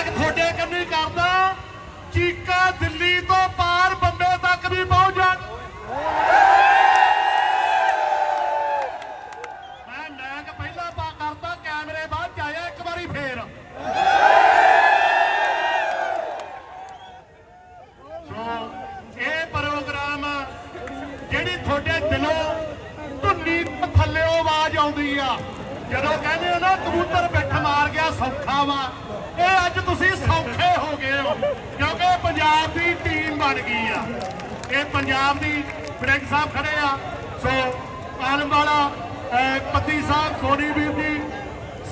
ਮੈਂ ਤੁਹਾਡੇ ਕੰਨੀ ਕਰਦਾ। ਚੀਕਾ ਦਿੱਲੀ ਤੋਂ ਕਹਿੰਦੇ ਕਬੂਤਰ ਬਿੱਠ ਮਾਰ ਗਿਆ, ਸੌਖਾ ਵਾ। ਇਹ ਅੱਜ ਤੁਸੀਂ ਸੌਖੇ ਹੋ ਗਏ ਹੋ, ਕਿਉਂਕਿ ਪੰਜਾਬ ਦੀ ਟੀਮ ਬਣ ਗਈ ਆ। ਇਹ ਪੰਜਾਬ ਦੀ ਬ੍ਰਿੰਗ ਸਾਹਿਬ ਖੜੇ ਆ। ਸੋ, ਆਲਮ ਵਾਲਾ ਪੱਤੀ ਸਾਹਿਬ ਸੋਨੀ ਵੀਰ ਜੀ,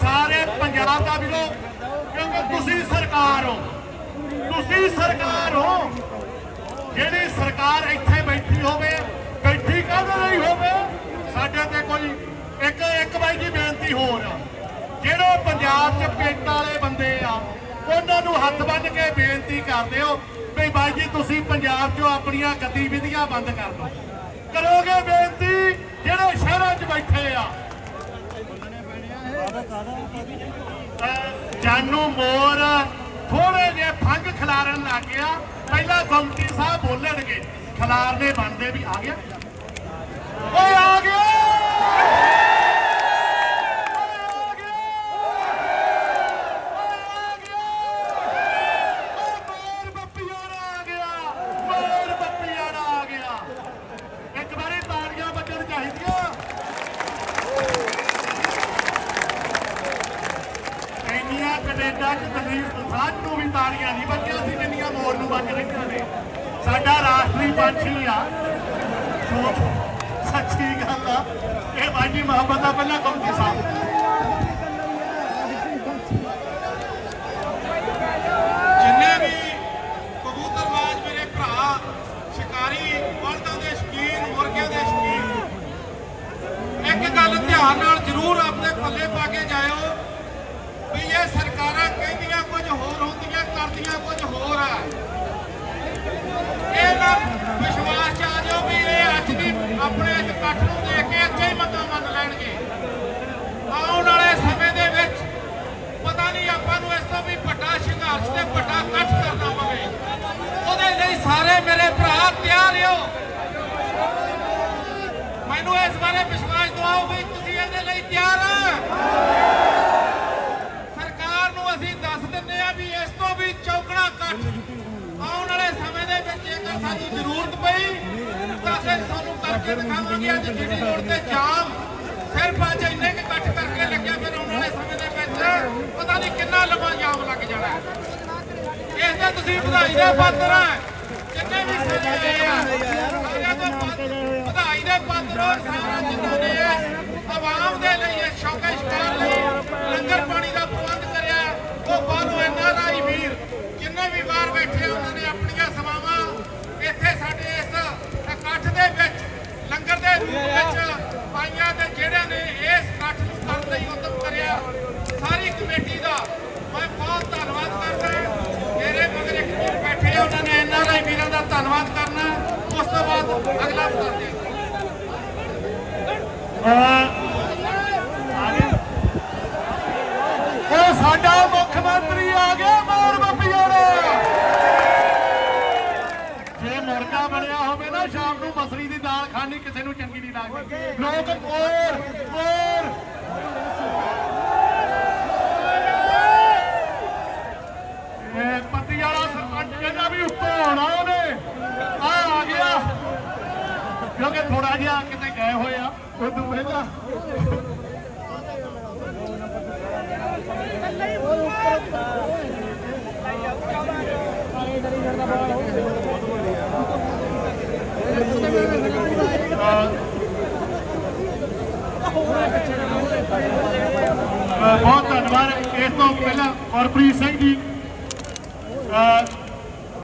ਸਾਰੇ ਪੰਜਾਬ ਦਾ ਵੀਰੋ, ਕਿਉਂਕਿ ਤੁਸੀਂ ਸਰਕਾਰ ਹੋ। ਤੁਸੀਂ ਸਰਕਾਰ ਹੋ। ਜਿਹੜੀ ਸਰਕਾਰ ਇੱਥੇ ਬੈਠੀ ਹੋਵੇ, ਬੈਠੀ ਕਾਹਦੇ ਲਈ ਹੋਵੇ? ਸਾਡੇ ਤੇ ਕੋਈ ਇੱਕ ਇੱਕ ਬਾਈ ਜੀ ਬੇਨਤੀ ਹੋਰ ਆ। ਜਿਹੜੇ ਪੰਜਾਬ 'ਚ ਪਿੰਡ ਵਾਲੇ ਬੰਦੇ ਆ, ਉਹਨਾਂ ਨੂੰ ਹੱਥ ਬੰਨ੍ਹ ਕੇ ਬੇਨਤੀ ਕਰਦੇ ਹੋ ਵੀ ਬਾਈ ਜੀ ਤੁਸੀਂ ਪੰਜਾਬ 'ਚੋਂ ਆਪਣੀਆਂ ਗਤੀਵਿਧੀਆਂ ਬੰਦ ਕਰ ਦਿਓ। ਕਰੋਗੇ ਬੇਨਤੀ ਜਿਹੜੇ ਸ਼ਹਿਰਾਂ 'ਚ ਬੈਠੇ ਆ। ਜਾਨੂ ਮੋਰ ਥੋੜੇ ਜਿਹੇ ਫੰਗ ਖਿਲਾਰਨ ਲੱਗ ਗਿਆ। ਪਹਿਲਾਂ ਗੌਂਟੀ ਸਾਹਿਬ ਬੋਲਣਗੇ। ਖਿਲਾਰਨੇ ਬਣਦੇ ਵੀ ਆ ਗਿਆ। ਓਏ ਆ ਗਿਆ ਓਏ ਆ ਗਿਆ ਓਏ ਆ ਗਿਆ ਓਏ ਮੋਰ ਬੱਪੀਆਣਾ ਆ ਗਿਆ ਮੋਰ ਬੱਪੀਆਣਾ ਆ ਗਿਆ ਇੱਕ ਵਾਰੀ ਤਾੜੀਆਂ ਵੱਜਣ ਚਾਹੀਦੀਆਂ ਇੰਨੀਆਂ ਦਲੀਪ ਸਾਧ ਨੂੰ ਵੀ ਤਾੜੀਆਂ ਨਹੀਂ ਵੱਜੀਆਂ ਸੀ, ਜਿੰਨੀਆਂ ਮੋਰ ਨੂੰ ਵੱਜ ਰਹੀਆਂ ਨੇ। ਸਾਡਾ ਰਾਸ਼ਟਰੀ ਪੰਛੀ ਆ। ਸੋ ਸੱਚੀ ਗੱਲ ਆ। ਇਹ ਬਾਜੀ ਮੁਹੱਬਤ ਦਾ ਪਹਿਲਾਂ ਕੰਮ ਸਾਹਿਬ ਜਿੰਨੇ ਵੀ ਕਬੂਤਰਬਾਜ਼ ਮੇਰੇ ਭਰਾ, ਸ਼ਿਕਾਰੀ, ਬਲਦਾਂ ਦੇ ਸ਼ੌਕੀਨ, ਮੁਰਗਿਆਂ ਦੇ ਸ਼ੌਕੀਨ, ਇੱਕ ਗੱਲ ਧਿਆਨ ਨਾਲ ਜ਼ਰੂਰ ਆਪਣੇ ਪੱਲੇ ਪਾ ਕੇ ਜਾਇਓ ਵੀ ਇਹ ਸਰਕਾਰਾਂ ਕਹਿੰਦੀਆਂ ਕੁਝ ਹੋਰ ਹੁੰਦੀਆਂ ਕੁਝ ਹੋਰ ਆ। ਇਹ ਨਾ ਵਿਸ਼ਵਾਸ ਚ ਆ ਜਾਓ ਵੀ ਇਹ ਅੱਜ ਦੀ ਆਪਣੇ ਇਸ ਇਕੱਠ ਨੂੰ ਦੇਖ ਕੇ ਇੱਥੇ ਹੀ ਮਤਾਂ ਮੰਨ ਲੈਣਗੇ। ਆਉਣ ਵਾਲੇ ਸਮੇਂ ਦੇ ਵਿੱਚ ਪਤਾ ਨਹੀਂ ਆਪਾਂ ਨੂੰ ਇਸ ਤੋਂ ਵੀ ਵੱਡਾ ਸੰਘਰਸ਼ ਤੇ ਵੱਡਾ ਇਕੱਠ ਕਰਨਾ ਪਵੇ। ਉਹਦੇ ਲਈ ਸਾਰੇ ਮੇਰੇ ਭਰਾ ਤਿਆਰ ਹੋ ਮੈਨੂੰ ਇਸ ਬਾਰੇ ਵਿਸ਼ਵਾਸ ਦਿਵਾਓ ਵੀ ਤੁਸੀਂ ਇਹਦੇ ਲਈ ਤਿਆਰ ਆ ਸਰਕਾਰ ਨੂੰ ਅਸੀਂ ਦੱਸ ਦਿੰਦੇ ਆ ਵੀ ਇਸ ਤੋਂ ਵੀ ਚੌਕਣਾ ਇਕੱਠ ਆਉਣ ਵਾਲੇ ਸਮੇਂ ਦੇ ਵਿੱਚ ਜੇਕਰ ਜ਼ਰੂਰਤ ਪਈ, ਤਾਂ ਅਸੀਂ ਤੁਹਾਨੂੰ ਕਰਕੇ ਦਿਖਾਵਾਂਗੇ ਅੱਜ ਜਿਹੜੀ ਰੋਡ ਤੇ ਜਾਮ। ਸਿਰਫ ਅੱਜ ਇੰਨੇ ਕੁ ਇਕੱਠ ਕਰਕੇ ਲੱਗਿਆ, ਫਿਰ ਆਉਣ ਵਾਲੇ ਸਮੇਂ ਦੇ ਵਿੱਚ ਪਤਾ ਨਹੀਂ ਕਿੰਨਾ ਲੰਮਾ ਜਾਮ ਲੱਗ ਜਾਣਾ ਇਸ ਤੇ ਤੁਸੀਂ ਵਧਾਈ ਦੇ ਪਾਤਰ ਆ ਜਿੰਨੇ ਵੀ ਸਜੇ ਹੋਏ ਵਧਾਈ ਦੇ ਪਾਤਰ ਸਾਰਾ ਜਿਨ੍ਹਾਂ ਨੇ ਆਵਾਮ ਦੇ ਲਈ ਇਸ ਸ਼ੌਕੇ ਸ਼ਿਕਾਰ ਲਈ ਲੰਗਰ ਪਾਣੀ ਦਾ ਪ੍ਰਬੰਧ ਕਰਿਆ। ਉਹ ਬਾਹਰੋਂ ਐਨਆਰਆਈ ਵੀਰ, ਜਿੰਨੇ ਵੀ ਬਾਹਰ ਬੈਠੇ ਉਹਨਾਂ ਨੇ ਆਪਣੀਆਂ ਸੇਵਾਵਾਂ ਇੱਥੇ ਸਾਡੇ ਇਸ ਇਕੱਠ ਦੇ ਵਿੱਚ ਲੰਗਰ ਦੇ ਰੂਪ ਵਿੱਚ ਪਾਈਆਂ ਤੇ ਜਿਹੜਿਆਂ ਨੇ ਇਸ ਇਕੱਠ ਨੂੰ ਕਰਨ ਲਈ ਉਦਮ ਕਰਿਆ ਸਾਰੀ ਕਮੇਟੀ ਦਾ ਮੈਂ ਬਹੁਤ ਧੰਨਵਾਦ ਕਰਦਾ ਮੇਰੇ ਮਗਰ ਇੱਕ ਵੀਰ ਬੈਠੇ ਆ, ਉਹਨਾਂ ਨੇ ਐਨਆਰਆਈ ਵੀਰਾਂ ਦਾ ਧੰਨਵਾਦ ਕਰਨਾ। ਉਸ ਤੋਂ ਬਾਅਦ ਅਗਲਾ ਕਰਦੇ ਹਾਂ। ਸਾਡਾ ਮੁੱਖ ਮੰਤਰੀ ਆ ਗਿਆ ਮੋਰ ਬੱਪੀਆਣਾ ਜੇ ਮੁਰਗਾ ਬਣਿਆ ਹੋਵੇ ਨਾ ਸ਼ਾਮ ਨੂੰ ਮਸਰੀ ਦੀ ਦਾਲ ਖਾਣੀ ਕਿਸੇ ਨੂੰ ਚੰਗੀ ਨਹੀਂ ਲੱਗਦੀ। ਲੋਕ ਮੋਰ ਮੋਰ ਇਹ ਪੱਤੀ ਵਾਲਾ ਸਰਪੰਚ ਕਹਿੰਦਾ ਵੀ ਉੱਤੋਂ ਆਉਣਾ ਉਹਨੇ। ਆ ਆ ਗਿਆ। ਕਿਉਂਕਿ ਥੋੜਾ ਜਿਹਾ ਕਿਤੇ ਗਏ ਹੋਏ ਆ ਉਦੋਂ ਪਹਿਲਾਂ ਅ, ਬਹੁਤ ਧੰਨਵਾਦ। ਇਸ ਤੋਂ ਪਹਿਲਾਂ ਗੁਰਪ੍ਰੀਤ ਸਿੰਘ ਜੀ